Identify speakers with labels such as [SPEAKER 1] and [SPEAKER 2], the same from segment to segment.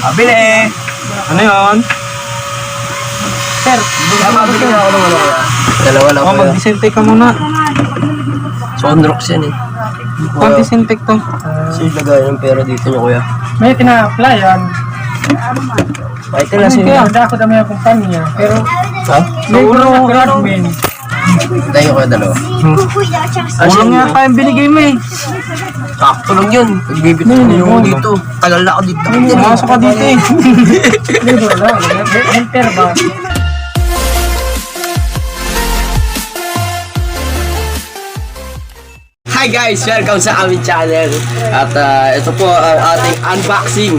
[SPEAKER 1] Pabili! Ano yun?
[SPEAKER 2] Sir,
[SPEAKER 3] Mabili na ako ng ano kaya. Dalawa lang
[SPEAKER 2] oh,
[SPEAKER 3] kuya.
[SPEAKER 2] mag-disinfect ka muna.
[SPEAKER 3] Sonrox yan eh.
[SPEAKER 2] Pang disinfect to.
[SPEAKER 3] Kasi lagay ng pera dito niya kuya.
[SPEAKER 4] May tina-applyan.
[SPEAKER 3] Kahit na
[SPEAKER 4] Kasi
[SPEAKER 3] sino.
[SPEAKER 4] hindi ako dami ang kumpanya. Pero
[SPEAKER 3] Ha?
[SPEAKER 4] may ulo sa admin.
[SPEAKER 3] Tayo kuya dalawa. Ah,
[SPEAKER 2] Kulang nga pa yung binigay mo eh.
[SPEAKER 3] Sakto lang yun. Pagbibit ko niyo ako dito. Tagal na ako dito.
[SPEAKER 2] Pumasok ka dito eh.
[SPEAKER 4] Enter ba?
[SPEAKER 3] Hi guys! Welcome sa aming channel. At ah, ito po ang ating unboxing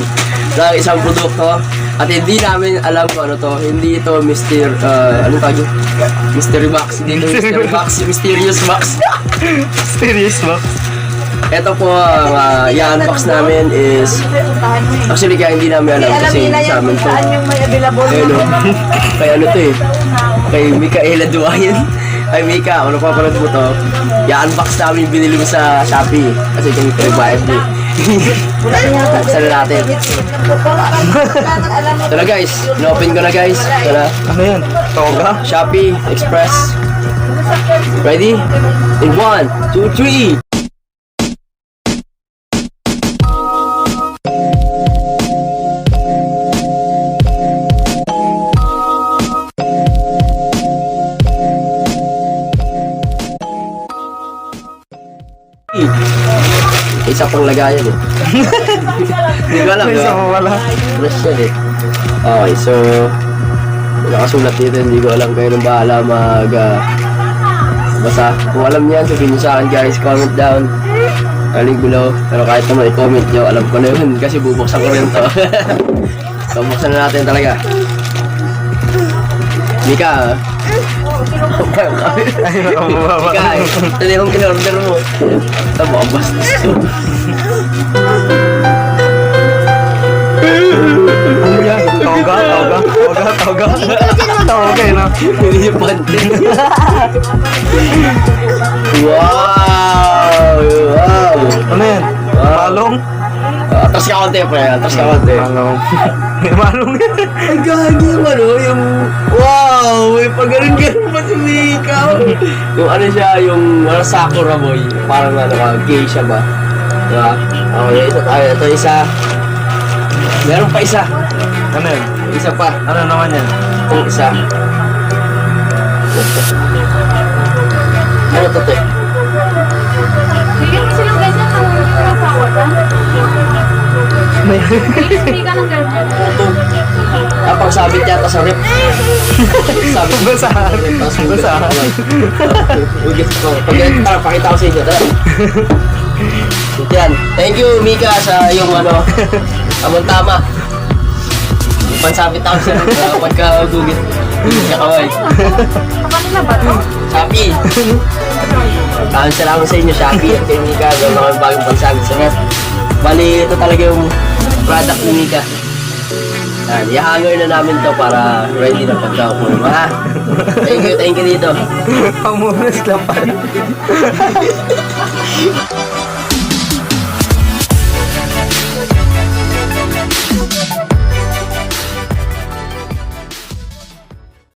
[SPEAKER 3] ng isang produkto. At hindi namin alam kung ano to. Hindi ito Mr. Uh, anong tawag yun? Mystery box. Hindi ito mystery box. Mysterious box.
[SPEAKER 2] Serious ba?
[SPEAKER 3] Ito po ang uh, i-unbox namin is actually kaya hindi namin alam kasi sa amin to.
[SPEAKER 5] yung may available
[SPEAKER 3] Kaya ano, kaya ano to eh. Kay Mikaela Duayan. Ay Mika, ano pa pala mo to? I-unbox namin binili mo sa Shopee. Kasi kung pinagbayad mo. Saan natin? Ito na guys. In-open ko na guys. Ito na.
[SPEAKER 2] Ano yan? Toga?
[SPEAKER 3] Shopee Express. Ready? In one, two, three. Isa pang lagayan eh. Hindi ko alam.
[SPEAKER 2] Isa mo wala.
[SPEAKER 3] Fresh yan eh. Okay, so nakasulat dito, hindi ko alam kayo nang bahala mag ah, basta. Kung alam niyan, sabihin niyo sa akin guys, comment down. uh, Link below. Pero kahit naman i-comment nyo, alam ko na yun kasi bubuksan ko rin to. so buksan na natin talaga. Mika, ah.
[SPEAKER 2] Ay, nakababa.
[SPEAKER 3] Mika, eh. ito yung in-order mo. Baka bastos to.
[SPEAKER 2] Yan? Toga? Toga? Toga? Toga? Toga no?
[SPEAKER 3] Hindi yung pante. wow! Wow!
[SPEAKER 2] Ano yan? Malong?
[SPEAKER 3] Atras ka konti, pre. Atras ka konti.
[SPEAKER 2] Malong. Malong yan.
[SPEAKER 3] Ay, gagi yung ano, yung... Wow! May pagaling-galing pa si Mika. yung ano siya, yung ano, Sakura boy. Parang ano ka, gay siya ba? Diba? Okay, ito tayo. Ito isa. Meron pa isa.
[SPEAKER 2] Ano yan?
[SPEAKER 3] Isa pa.
[SPEAKER 2] Ano naman yan?
[SPEAKER 3] Itong isa. Ano to, te?
[SPEAKER 5] Bigyan ka ng ganyan.
[SPEAKER 3] Ah, pagsabit yata sa rep. Sabit
[SPEAKER 2] Basahan.
[SPEAKER 3] Tapos hugas.
[SPEAKER 2] Basahan.
[SPEAKER 3] Hugas ko. Pag tara, pakita ko sa inyo. Tara. Ito yan. Thank you, Mika, sa yung ano, tamang-tama. Pansabit ako sa rep. Uh, pagka gugit. Kakaway.
[SPEAKER 5] Kanila ba to?
[SPEAKER 3] Shopee. Maraming salamat sa inyo, Shopee at kay Mika. Ako yung bagong pansabit sa rep. Bali, ito talaga yung product ni Mika. Yan, i-hanger na namin to para ready na pagkaupo mo, ha? Thank you, thank you dito.
[SPEAKER 2] Pamunas lang pala.